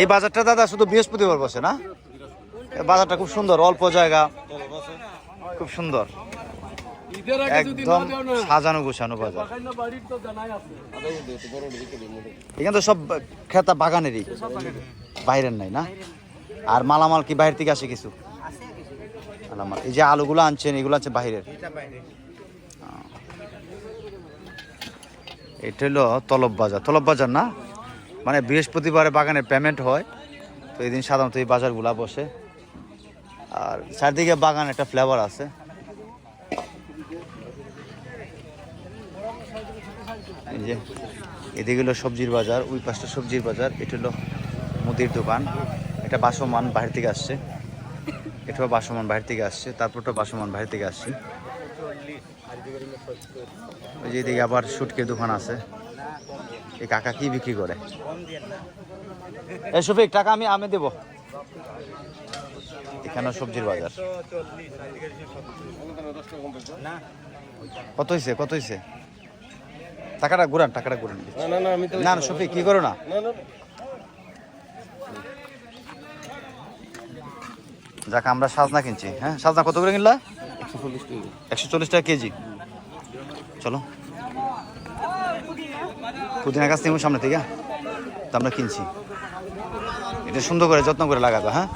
এই বাজারটা দাদা শুধু বৃহস্পতিবার বসে না? এই বাজারটা খুব সুন্দর অল্প জায়গা। খুব সুন্দর। একদম সাজানো গোছানো বাজার। এখানে তো সব খেতা বাগানেরই। বাইরের নাই না? আর মালামাল কি বাইরে থেকে আসে কিছু? মালামাল। এই যে আলুগুলো আনছেন এগুলো আছে বাইরের। এটা হলো তলব বাজার। তলব বাজার না? মানে বৃহস্পতিবারে বাগানে পেমেন্ট হয়, তো এই দিন সাধারণত এই বাজারগুলা বসে। আর চারদিকে বাগান একটা ফ্লেভার আছে। এই যে, এদিকে হলো সবজির বাজার, ওই পাশটা সবজির বাজার, এটা হলো মুদির দোকান। এটা বাসমান বাইরে থেকে আসছে। এটাও বাসমান বাইরে থেকে আসছে তারপরটা বাসমান বাইরে থেকে আসছে। ওই যে এদিকে আবার সুটকের দোকান আছে। এই কাকা কি বিক্রি করে? এই শফিক টাকা আমি আমি দেব। এখানে সবজির বাজার। কত হয়েছে কত হয়েছে টাকাটা ঘুরান টাকাটা ঘুরান। না না শফিক কি করো না। যাক আমরা সাজনা কিনছি হ্যাঁ? সাজনা কত করে কিনলা? একশো চল্লিশ টাকা কেজি। চলো। পুদিনা গাছ নেব সামনে থেকে, তো আমরা কিনছি। এটা সুন্দর করে, যত্ন করে লাগাতো হ্যাঁ?